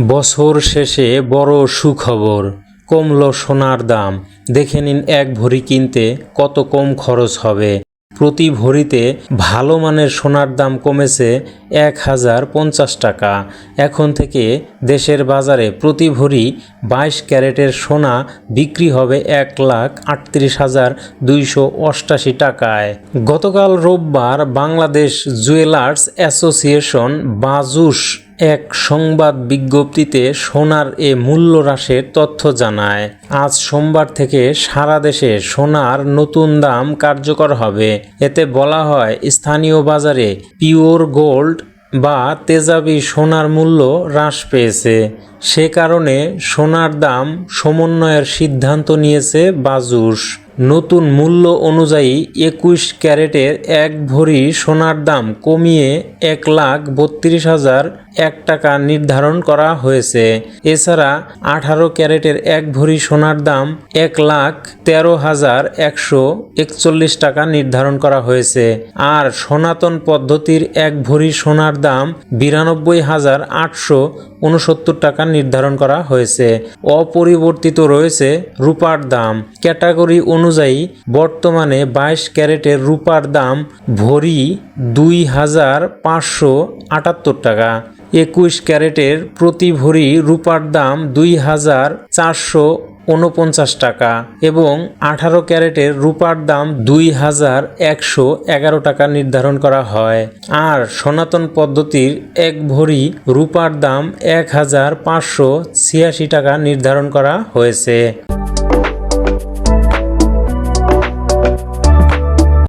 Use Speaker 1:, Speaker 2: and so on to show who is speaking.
Speaker 1: বছর শেষে বড় সুখবর, কমল সোনার দাম। দেখে নিন এক ভরি কিনতে কত কম খরচ হবে। প্রতি ভরিতে ভালো মানের সোনার দাম কমেছে এক হাজার পঞ্চাশ টাকা। এখন থেকে দেশের বাজারে প্রতি ভরি বাইশ ক্যারেটের সোনা বিক্রি হবে এক লাখ আটত্রিশ হাজার দুইশো অষ্টাশি টাকায়। গতকাল রোববার বাংলাদেশ জুয়েলার্স অ্যাসোসিয়েশন বাজুস এক সংবাদ বিজ্ঞপ্তিতে সোনার এ মূল্য হ্রাসের তথ্য জানায়, আজ সোমবার থেকে সারা দেশে সোনার নতুন দাম কার্যকর হবে। এতে বলা হয়, স্থানীয় বাজারে পিওর গোল্ড বা তেজাবি সোনার মূল্য হ্রাস পেয়েছে। সে কারণে সোনার দাম সমন্বয়ের সিদ্ধান্ত নিয়েছে বাজুস নতুন মূল্য অনুযায়ী একুশ ক্যারেটের এক ভরি সোনার দাম কমিয়ে এক লাখ বত্রিশ হাজার এক টাকা নির্ধারণ করা হয়েছে। এছাড়া আঠারো ক্যারেটের এক ভরি সোনার দাম এক লাখ তেরো হাজার একশো একচল্লিশ টাকা নির্ধারণ করা হয়েছে। আর সনাতন পদ্ধতির এক ভরি সোনার দাম বিরানব্বই হাজার আটশো উনসত্তর টাকা নির্ধারণ করা হয়েছে। অপরিবর্তিত রয়েছে রূপার দাম। ক্যাটাগরি অনুযায়ী বর্তমানে বাইশ ক্যারেটের রূপার দাম ভরি দুই হাজার পাঁচশো আটাত্তর টাকা। একুশ ক্যারেটের প্রতি ভরি রূপার দাম দুই হাজার চারশো উনপঞ্চাশ টাকা এবং আঠারো ক্যারেটের রূপার দাম দুই হাজার একশো এগারো টাকা নির্ধারণ করা হয়। আর সনাতন পদ্ধতির এক ভরি রূপার দাম এক হাজার পাঁচশো ছিয়াশি টাকা নির্ধারণ করা হয়েছে।